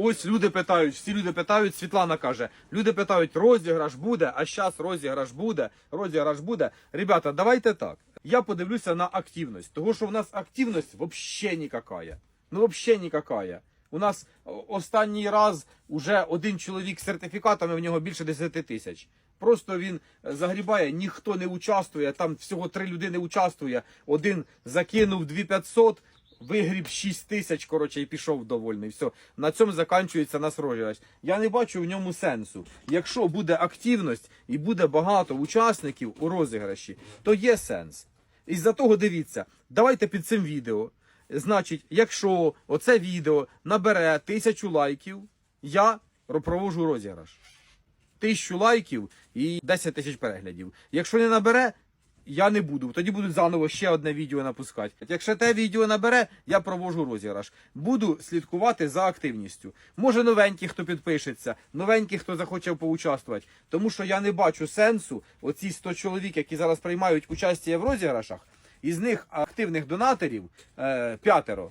Ось люди питають, всі люди питають, Світлана каже, люди питають, розіграш буде, а зараз розіграш буде, розіграш буде. Ребята, давайте так. Я подивлюся на активність, того що в нас активність взагалі ніяка. Ну взагалі ніяка. У нас останній раз уже один чоловік з сертифікатами, в нього більше 10 тисяч. Просто він загрібає, ніхто не участвує, там всього три людини участвує. Один закинув 2500, вигріб 6 тисяч, коротше, і пішов довольний. Все, на цьому закінчується нас розіграш. Я не бачу в ньому сенсу. Якщо буде активність і буде багато учасників у розіграші, то є сенс. Із-за того дивіться, давайте під цим відео. Значить, якщо оце відео набере тисячу лайків, я ро- проводжу розіграш. Тисячу лайків і 10 тисяч переглядів. Якщо не набере, я не буду. Тоді будуть заново ще одне відео напускати. Якщо те відео набере, я провожу розіграш. Буду слідкувати за активністю. Може, новенькі, хто підпишеться, новенькі, хто захоче поучаствувати. Тому що я не бачу сенсу оці 100 чоловік, які зараз приймають участь в розіграшах. Із них активних донаторів е, п'ятеро.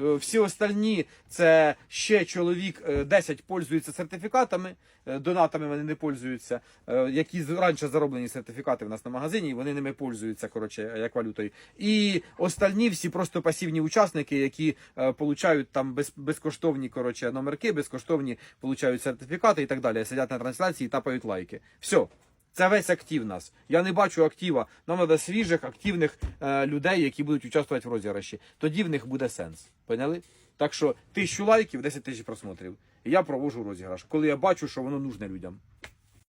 Е, Всі остальні це ще чоловік е, 10 пользуються сертифікатами, е, донатами вони не пользуються, е, які раніше зароблені сертифікати в нас на магазині, і вони ними пользуються, коротше, як валютою. І остальні всі просто пасивні учасники, які е, получають там без, безкоштовні коротше, номерки, безкоштовні получають сертифікати і так далі. Сидять на трансляції тапають лайки. Все. Це весь актив нас. Я не бачу актива. Нам треба свіжих, активних е, людей, які будуть участвувати в розіграші. Тоді в них буде сенс. Поняли? Так що тисячу лайків, 10 тисяч просмотрів. І я провожу розіграш, коли я бачу, що воно нужне людям.